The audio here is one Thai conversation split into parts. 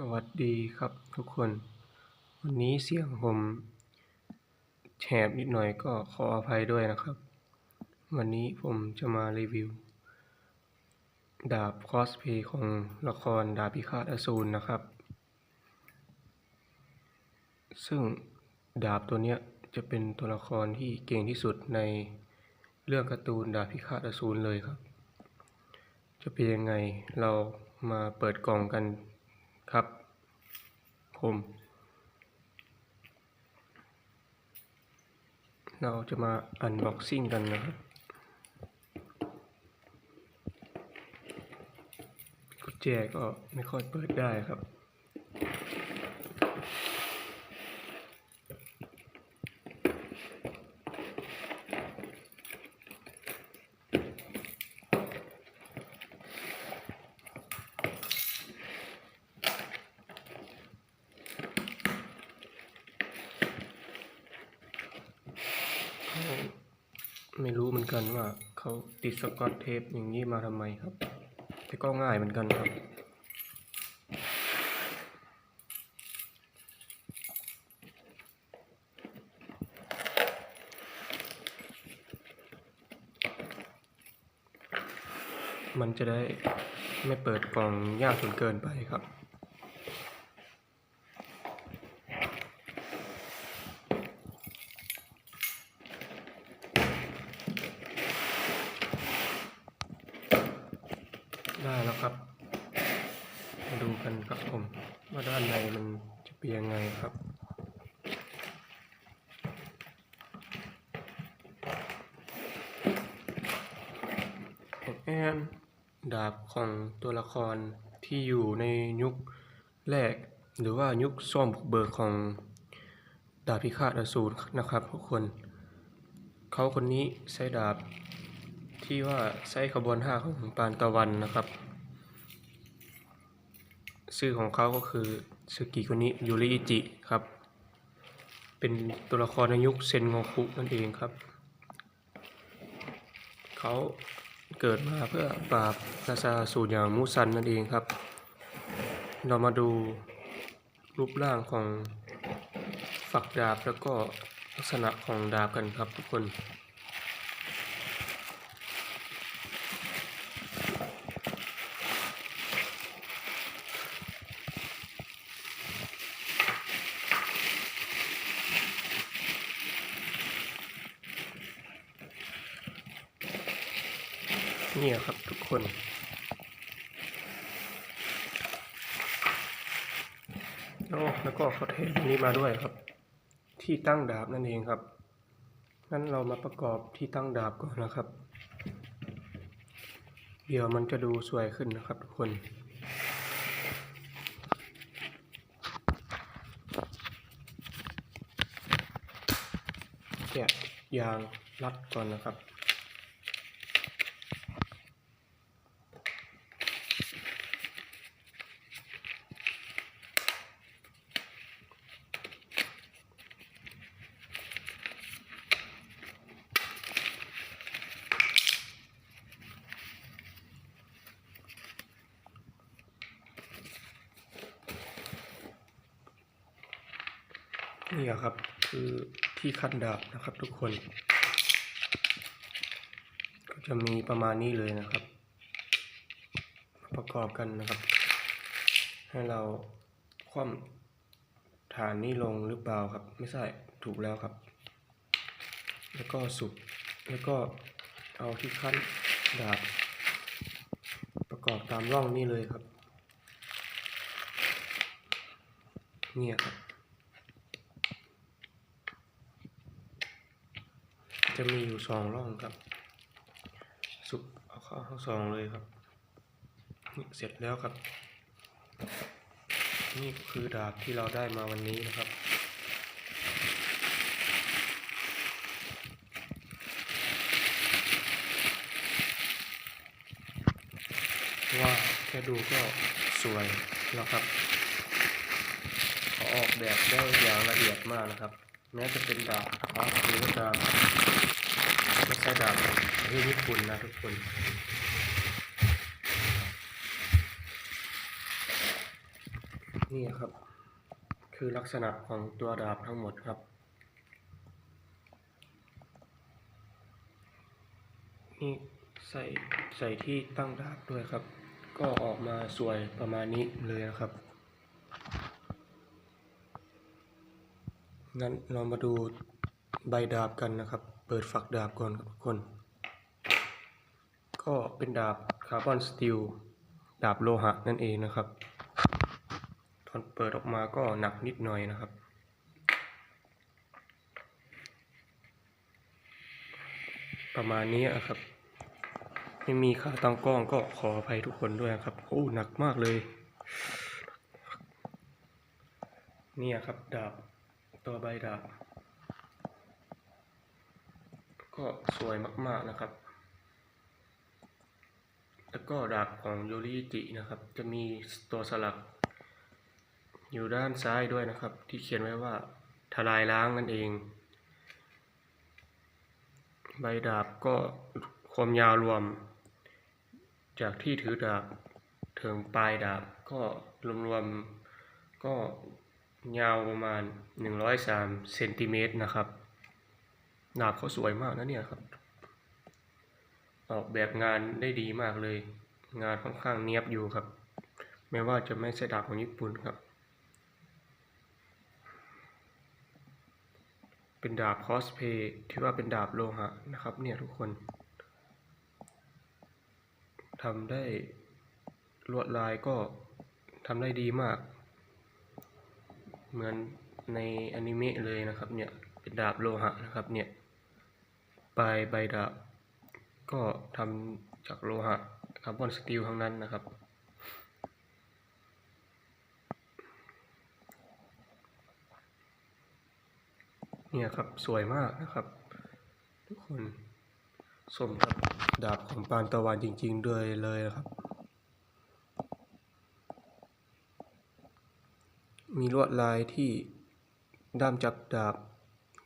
สวัสดีครับทุกคน วันนี้เสียงผมแฉบนิดหน่อยก็ขออภัยด้วยนะครับ วันนี้ผมจะมารีวิว ดาบคอสเพย์ของละครดาบพิฆาตอสูรนะครับ ซึ่งดาบตัวเนี้ยจะเป็นตัวละครที่เก่งที่สุดในเรื่องการ์ตูนดาบพิฆาตอสูรเลยครับ จะเป็นยังไงเรามาเปิดกล่องกัน ครับ ผมเราจะมาอันบ็อกซิ่งกันนะครับกุญแจก็ไม่ค่อยเปิดได้ครับ เขาไม่รู้เหมือน กันว่าเขาติดสกอตเทปอย่างนี้มาทำไมครับ แต่ก็ง่ายเหมือนกันครับ มันจะได้ไม่เปิดกล่องยากจนเกินไปครับ ได้แล้วครับ มาดูกันครับผม ว่าด้านในมันจะ เป็นยังไงครับ แอนดาบของตัวละครที่อยู่ในยุคแรก หรือว่ายุคซ่อมบุกเบิกของดาบพิฆาตอสูรนะครับทุกคน เขาคนนี้ใช้ดาบที่ว่าใช้ขบวนห้าของปานตะวันนะครับ ชื่อของเขาก็คือ สึกิโกนิยูริอิจิครับ เป็นตัวละครในยุคเซนโงคุนั่นเองครับ เขาเกิดมาเพื่อปราบราชาสูรอย่างมูซันนั่นเองครับ เรามาดูรูปร่างของฝักดาบแล้วก็ลักษณะของดาบกันครับทุกคน เนี่ยครับทุกคนโอ้แล้วก็เขาเทอันนี้มาด้วยครับ ที่ตั้งดาบนั่นเองครับงั้นเรามาประกอบที่ตั้งดาบก่อนนะครับ เดี๋ยวมันจะดูสวยขึ้นนะครับทุกคนแกะยางรัดก่อนนะครับ นี่อะครับ คือที่คัดดาบนะครับทุกคน ก็จะมีประมาณนี้เลยนะครับ ประกอบกันนะครับ ให้เราคว่ำฐานนี้ลงหรือเปล่าครับ ไม่ใช่ถูกแล้วครับ แล้วก็สุกแล้วก็เอาที่คั้นดาบ ประกอบตามร่องนี่เลยครับ เนี่ยครับ จะมีอยู่สองร่องครับ สุกเอาเข้าทั้งสองเลยครับนี่เสร็จแล้วครับ นี่คือดาบที่เราได้มาวันนี้นะครับว่าแค่ดูก็สวยแล้วครับ เขาออกแบบได้อย่างละเอียดมากนะครับ แม้จะเป็นดาบคอสหรือว่าดาบไม่ใช่ดาบประเทศญี่ปุ่นนะทุกคนนี่ครับ คือลักษณะของตัวดาบทั้งหมดครับ นี่ใส่ใส่ที่ตั้งดาบด้วยครับ ก็ออกมาสวยประมาณนี้เลยนะครับ งั้นเรามาดูใบดาบกันนะครับ เปิดฝักดาบก่อนครับทุกคน ก็เป็นดาบคาร์บอนสตีลดาบโลหะนั่นเองนะครับ ตอนเปิดออกมาก็หนักนิดหน่อยนะครับ ประมาณนี้อะครับ ไม่มีขาตั้งกล้องก็ขออภัยทุกคนด้วยครับ โอ้หนักมากเลย เนี่ยครับดาบ ตัวใบดาบก็สวยมากๆนะครับ แล้วก็ดาบของโยริจินะครับ จะมีตัวสลัก อยู่ด้านซ้ายด้วยนะครับ ที่เขียนไว้ว่าทลายล้างนั่นเอง ใบดาบก็ความยาวรวม จากที่ถือดาบถึงปลายดาบก็รวมๆก็ ยาวประมาณ 103เซนติเมตรนะครับดาบเขาสวยมากนะเนี่ยครับ ออกแบบงานได้ดีมากเลย งานค่อนข้างเนียบอยู่ครับ ไม่ว่าจะไม่ใช่ดาบของญี่ปุ่นครับ เป็นดาบคอสเพย์ที่ว่าเป็นดาบโลหะนะครับ เนี่ยทุกคนทำได้ลวดลายก็ทำได้ดีมาก เหมือนในอนิเมะเลยนะครับเนี่ยเป็นดาบโลหะนะครับเนี่ยปลายใบดาบ ก็ทำจากโลหะคาร์บอนสตีลทั้งนั้นนะครับ เนี่ยครับสวยมากนะครับ ทุกคนสมกับดาบของปานตะวันจริงๆด้วยเลยนะครับ มีลวดลายที่ด้ามจับดาบ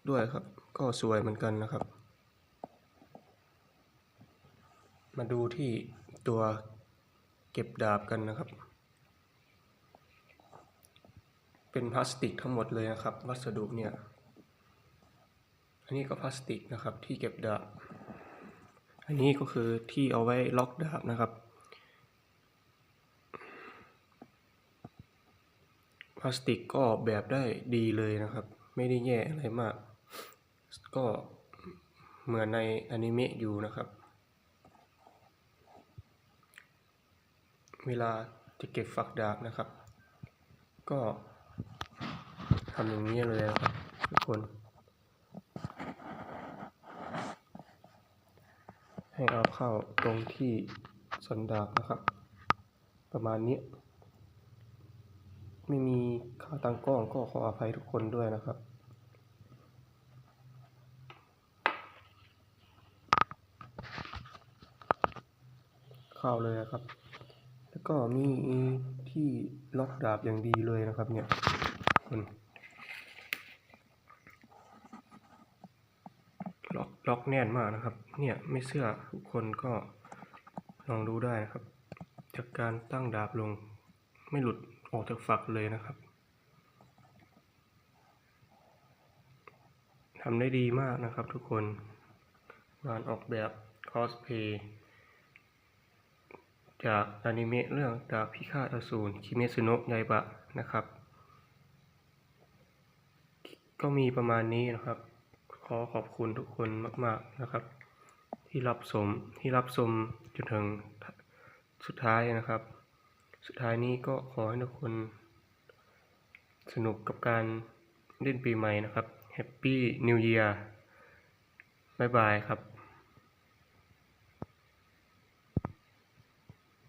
ด้วยครับ ก็สวยเหมือนกันนะครับ มาดูที่ตัวเก็บดาบกันนะครับ เป็นพลาสติกทั้งหมดเลยนะครับ วัสดุเนี่ย อันนี้ก็พลาสติกนะครับที่เก็บดาบ อันนี้ก็คือที่เอาไว้ล็อกดาบนะครับ พลาสติกก็ออกแบบได้ดีเลยนะครับ ไม่ได้แย่อะไรมาก ก็เหมือนในอนิเมะอยู่นะครับ เวลาจะเก็บฝักดาบนะครับ ก็ทำอย่างนี้เลยนะครับทุกคน ให้เอาเข้าตรงที่สันดาบนะครับ ประมาณนี้ ไม่มีขาตั้งกล้องก็ขออภัยทุกคนด้วยนะครับ เข้าเลยนะครับ แล้วก็มีที่ล็อกดาบอย่างดีเลยนะครับเนี่ยคุณล็อกล็อกแน่นมากนะครับ เนี่ยไม่เชื่อทุกคนก็ลองดูได้นะครับ จากการตั้งดาบลงไม่หลุด ออกจากฝักเลยนะครับทำได้ดีมากนะครับทุกคนงานออกแบบคอสเพย์จากอนิเมะเรื่องดาบพิฆาตอสูรคิเมซุโนะไยบะนะครับ ก็มีประมาณนี้นะครับ ขอขอบคุณทุกคนมาก ๆนะครับ ที่รับชมที่รับชมจนถึงสุดท้ายนะครับ สุดท้ายนี้ก็ขอให้ทุกคน สนุกกับการเล่นปีใหม่นะครับ Happy New Year บายบายครับ